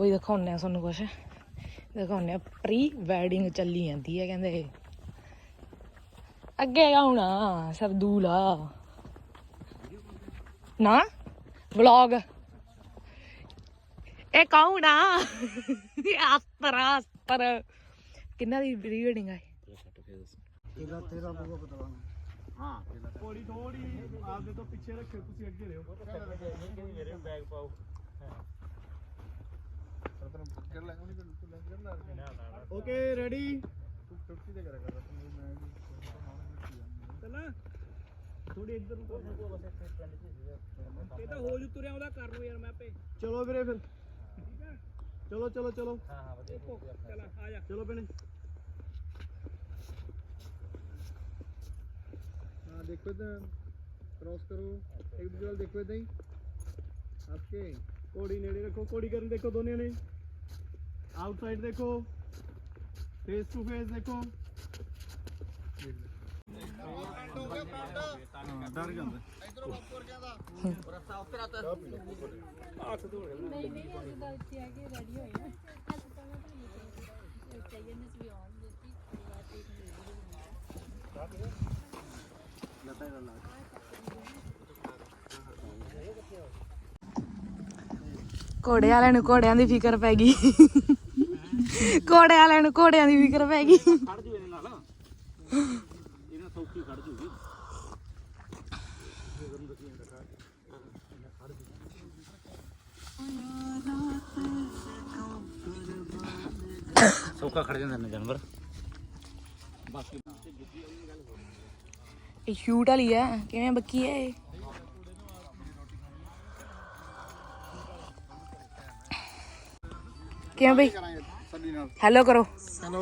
ਕੋਈ ਦਿਖਾਉਣੇ ਆ ਤੁਹਾਨੂੰ ਕੁਛ। ਦਿਖਾਉਣੇ ਆ ਪ੍ਰੀ ਵੈਡਿੰਗ ਚੱਲੀ ਜਾਂਦੀ ਹੈ ਕਹਿੰਦੇ। ਅੱਗੇ ਆਉਣਾ ਸਰਦੂਲ। ਨਾ ਵਲੌਗ ਇਹ ਕੌਣ ਆਸਤਰ ਆਸਤਰ ਕਿੰਨਾ ਦੀ ਪ੍ਰੀ ਵੈਡਿੰਗ ਆ? ਤੇਰਾ ਤੇਰਾ ਪੂਰਾ ਪਤਾ ਹਾਂ ਥੋੜੀ ਥੋੜੀ ਆਪਦੇ ਤੋਂ ਪਿੱਛੇ ਰੱਖਿਓ ਤੁਸੀਂ ਅੱਗੇ ਰਹੋ। ਮੇਰੇ ਬੈਗ ਪਾਓ। ਓਕੇ ਰੈਡੀ ਚੱਲਾਂ ਥੋੜੀ ਇੱਧਰ ਨੂੰ ਇਹ ਤਾਂ ਹੋ ਜੂ ਤੁਰਿਆ ਉਹਦਾ ਕਰ ਲੋ ਯਾਰ ਮੈਂ ਆਪੇ। ਚਲੋ ਵੀਰੇ ਫਿਰ। ਚਲੋ ਚਲੋ ਚਲੋ। ਹਾਂ ਹਾਂ ਵਧੀਆ ਚਲ ਆ ਜਾ। ਚਲੋ ਭੈਣੇ। ਹਾਂ ਦੇਖੋ ਤਾਂ ਕ੍ਰੋਸ ਕਰੋ। ਇੱਕ ਦੂਜੇ ਵੱਲ ਦੇਖੋ ਇਦਾਂ ਹੀ। ਓਕੇ ਕੋੜੀ ਨੇੜੇ ਰੱਖੋ। ਕੋੜੀ ਕਰਨ ਦੇਖੋ ਦੋਨਿਆਂ ਨੇ। ਆਊਟਸਾਈਡ ਦੇਖੋ ਫੇਸ ਟੂ ਫੇਸ ਦੇਖੋ ਡਰ ਜਾਂਦਾ ਨਹੀਂ ਨਹੀਂ ਅਸੀਂ ਤਾਂ ਉੱਥੇ ਆ ਕੇ ਰੈਡੀ ਹੋਏ ਨਾ ਅਸੀਂ ਤਾਂ ਮੈਂ ਤੁਹਾਨੂੰ ਚਾਹੀਏ ਨੇ ਵੀ ਆਉਣ ਦਿੱਤੀ ਘੋੜੇ ਵਾਲਿਆਂ ਨੂੰ ਘੋੜਿਆਂ ਦੀ ਫਿਕਰ ਪੈ ਗਈ। ਘੋੜੇ ਵਾਲਿਆਂ ਨੂੰ ਘੋੜਿਆਂ ਦੀ ਫਿਕਰ ਪੈ ਗਈ। ਖੜ ਜੂ ਇਹਦੇ ਨਾਲ ਇਹਨਾਂ ਸੌਖੀ ਖੜ ਜੂਗੀ ਸੌਖਾ ਖੜ ਜਾਂਦੇ ਨੇ ਜਾਨਵਰ। ਬਾਕੀ ਇਹ ਸ਼ੂਟ ਵਾਲੀ ਆ ਕਿਵੇਂ ਬੱਕੀ ਹੈ ਇਹ? ਕਿਵੇਂ ਬਈ? ਹੈਲੋ ਕਰੋ। ਹੈਲੋ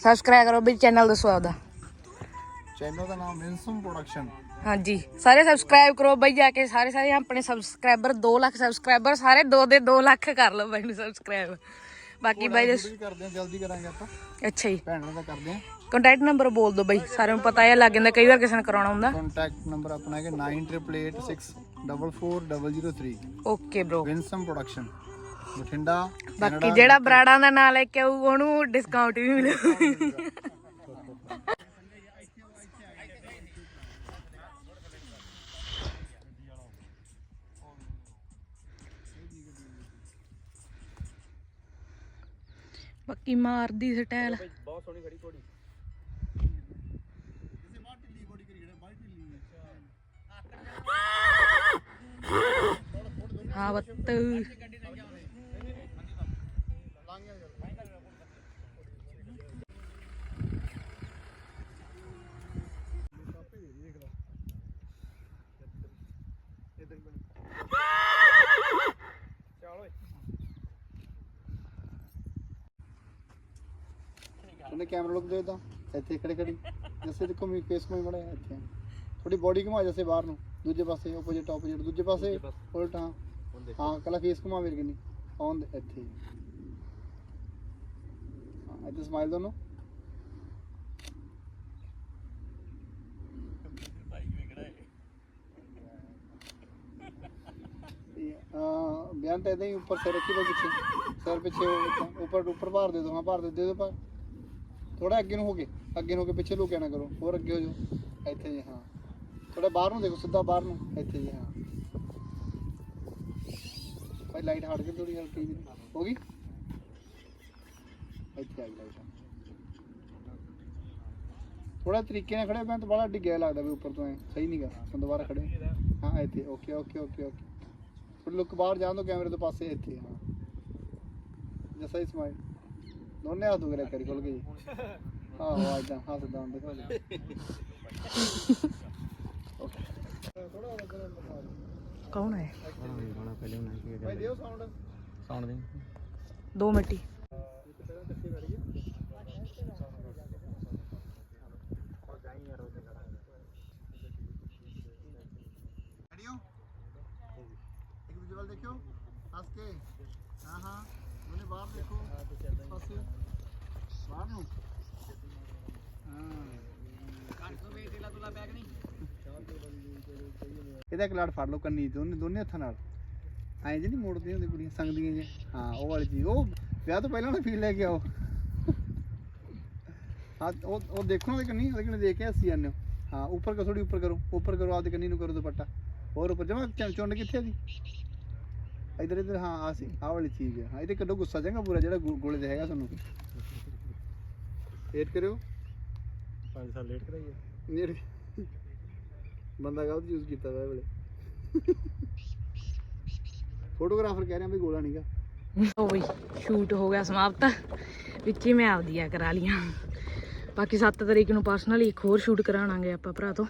ਸਬਸਕ੍ਰਾਈਬ ਕਰੋ ਬਈ ਚੈਨਲ ਦੱਸੋ ਆਪਦਾ। ਚੈਨਲ ਦਾ ਨਾਮ ਇਨਸਮ ਪ੍ਰੋਡਕਸ਼ਨ ਹਾਂਜੀ। ਸਾਰੇ ਸਬਸਕ੍ਰਾਈਬ ਕਰੋ ਬਈ ਜਾ ਕੇ। ਸਾਰੇ ਸਾਰੇ ਆਪਣੇ ਸਬਸਕ੍ਰਾਈਬਰ 2 ਲੱਖ ਸਬਸਕ੍ਰਾਈਬਰ ਸਾਰੇ 2 ਦੇ 2 ਲੱਖ ਕਰ ਲਓ ਬਾਈ ਨੂੰ ਸਬਸਕ੍ਰਾਈਬ ਬਾਕੀ ਬਾਈ ਦੇ ਵੀ ਕਰਦੇ ਆ ਜਲਦੀ ਕਰਾਂਗੇ ਆਪਾਂ। ਅੱਛਾ ਜੀ। ਭੈਣਾਂ ਦਾ ਕਰਦੇ ਆ ਕੰਟੈਕਟ ਨੰਬਰ ਬੋਲ ਦਿਓ ਬਈ। ਸਾਰਿਆਂ ਨੂੰ ਪਤਾ ਹੈ ਲੱਗ ਜਾਂਦਾ ਕਈ ਵਾਰ ਕਿਸੇ ਨੇ ਕਰਾਉਣਾ ਹੁੰਦਾ। ਕੰਟੈਕਟ ਨੰਬਰ ਆਪਣਾ ਹੈਗਾ 9886444003 okay bro Winsome production Bathinda ਬਾਕੀ ਜਿਹੜਾ ਬਰਾੜਾਂ ਦਾ ਨਾਂ ਲੈ ਕੇ ਆਊ ਉਹਨੂੰ ਡਿਸਕਾਊਂਟ ਵੀ ਮਿਲੂ। ਬਾਕੀ ਮਾਰਦੀ ਸਟਾਈਲ ਬਹੁਤ ਸੋਹਣੀ ਖੜੀ ਘੋੜੀ ਹਾਂ ਬੱਤ। ਥੱਲੇ ਕੈਮਰਾ ਲੁੱਕ ਜਾਓ ਇੱਥੇ ਖੜੇ ਖੜੇ ਜਿਸੇ ਦੇਖੋ ਮੀ ਫੇਸ ਕੋਈ ਮੜਾ ਇੱਥੇ। ਥੋੜੀ ਬੋਡੀ ਘੁਮਾ ਜਸੇ ਬਾਹਰ ਨੂੰ। ਦੂਜੇ ਪਾਸੇ ਆਪੋਜ਼ਿਟ ਆਪੋਜ਼ਿਟ ਦੂਜੇ ਪਾਸੇ ਉਲਟਾ। ਹਾਂ ਕਲਾ ਫੇਸ ਘੁਮਾ ਵੀਰ ਕਿੰਨੀ ਆਨ ਇੱਥੇ। ਇੱਥੇ ਸਮਾਈਲ ਦੋਨੋਂ। ਬਿਆਨ ਤੇ ਇਦਾਂ ਹੀ ਉੱਪਰ ਸਿਰ ਰੱਖੀ ਬਸ ਪਿੱਛੇ। ਸਿਰ ਪਿੱਛੇ ਉੱਪਰ ਉੱਪਰ ਭਾਰ ਦੇ ਦੋ ਹਾਂ ਭਾਰ ਦੇ ਦੇ ਦੋ ਪਰ ਥੋੜਾ ਅੱਗੇ ਨੂੰ ਹੋ ਕੇ, ਅੱਗੇ ਨੂੰ ਹੋ ਕੇ ਪਿੱਛੇ ਲੁਕਿਆ ਨਾ ਕਰੋ, ਹੋਰ ਅੱਗੇ ਹੋ ਜਾਓ। ਇੱਥੇ ਜੀ ਹਾਂ। ਥੋੜਾ ਬਾਹਰ ਨੂੰ ਦੇਖੋ, ਸਿੱਧਾ ਬਾਹਰ ਨੂੰ, ਇੱਥੇ ਜੀ ਹਾਂ। ਭਾਈ ਲਾਈਟ ਹਟ ਕੇ ਥੋੜੀ ਹਲਕੀ ਜੀ ਹੋ ਗਈ? ਇੱਥੇ ਆ ਗਈ ਲਾਈਟ ਥੋੜਾ ਤਰੀਕੇ ਨਾਲ ਖੜੇ ਮੈਂ ਤਾਂ ਬੜਾ ਡਿੱਗਿਆ ਲੱਗਦਾ ਵੀ ਉੱਪਰ ਤੋਂ ਐ, ਸਹੀ ਨਹੀਂ ਗਾ ਹੁਣ ਦੁਬਾਰਾ ਖੜੇ ਹਾਂ, ਇੱਥੇ ਓਕੇ ਓਕੇ ਓਕੇ ਓਕੇ ਥੋੜੀ ਲੁੱਕ ਬਾਹਰ ਜਾਣ ਦੋ, ਕੈਮਰੇ ਤੋਂ ਪਾਸੇ, ਇੱਥੇ, ਹਾਂ। ਜਸਾ ਹੀ ਸਮਾਈਲ ਦੋਨੇ ਹੱਥ ਉਗਰੇ ਕਰੀ ਖੋਲ ਕੇ ਜੀ ਆਹੋ ਆਇਦਾਂ ਹੱਥ ਦਾਂ ਦਿਖਾ ਦੇ ਕੌਣ ਹੈ ਭਾਈ ਦਿਓ ਸਾਊਂਡ ਸਾਉਣ ਦੇ 2 ਮਿੰਟੀ ਰੈਡੀ ਹੋ ਇੱਕ ਦੂਜੇ ਵੱਲ ਦੇਖਿਓ ਹਾਂ ਬਾਹਰ ਦੇਖੋ। ਪਾਸੇ। ਬਾਹਰ ਨੂੰ। ਇਹਦਾ ਇੱਕ ਫੜ ਲਓ ਕੰਨੀ ਦੋਨੇ ਦੋਨੇ ਹੱਥਾਂ ਨਾਲ। ਐਂ ਜੇ ਨਹੀਂ ਮੋੜਦੀਆਂ ਹੁੰਦੀਆਂ ਕੁੜੀਆਂ, ਸੰਗਦੀਆਂ ਜੇ ਹਾਂ, ਉਹ ਵਾਲੀ ਚੀਜ਼। ਉਹ ਵਿਆਹ ਤੋਂ ਪਹਿਲਾਂ ਨਾ ਫੀਲ ਲੈ ਕੇ ਆਓ। ਹਾਂ, ਉਹ ਉਹ ਦੇਖੋ ਨਾ ਕੰਨੀ, ਉਹਦੇ ਕੰਨੀ ਦੇਖ ਕੇ ਹੱਸੀ ਜਾਂਦੇ ਹੋ। ਹਾਂ, ਉੱਪਰ ਕਰੋ ਥੋੜੀ ਉੱਪਰ ਕਰੋ। ਉੱਪਰ ਕਰੋ, ਆਪਦੇ ਕੰਨੀ ਨੂੰ ਕਰੋ ਦੁਪੱਟਾ। ਹੋਰ ਉੱਪਰ। ਜਮਾ ਚੁੰਡ ਕਿੱਥੇ ਦੀ ਇਧਰ ਇਧਰ ਹਾਂ ਆ ਸੀ ਆਹ ਵਾਲੀ ਚੀਜ਼ ਹੈ। ਹਾਂ ਇਹਦੇ ਕੱਢੋ ਗੁੱਸਾ ਚੰਗਾ ਪੂਰਾ ਜਿਹੜਾ ਗੋਲੇ ਤੇ ਹੈਗਾ ਤੁਹਾਨੂੰ ਵੇਟ ਕਰਿਓ। 5 ਸਾਲ ਲੇਟ ਕਰਾਈਏ ਨੇੜੇ ਬੰਦਾ ਗਲਤ ਯੂਜ਼ ਕੀਤਾ ਵਾ ਇਹ ਵੇਲੇ। ਫੋਟੋਗ੍ਰਾਫਰ ਕਹਿ ਰਿਹਾ ਵੀ ਗੋਲਾ ਨਹੀਂਗਾ ਹੋ ਬਈ ਸ਼ੂਟ ਹੋ ਗਿਆ ਸਮਾਪਤ। ਵਿੱਚ ਹੀ ਮੈਂ ਆਪਦੀਆਂ ਕਰਾ ਲੀਆਂ ਬਾਕੀ 7 ਤਰੀਕ ਨੂੰ ਪਰਸਨਲੀ ਇੱਕ ਹੋਰ ਸ਼ੂਟ ਕਰਾਣਾਂਗੇ ਆਪਾਂ ਭਰਾ ਤੋਂ।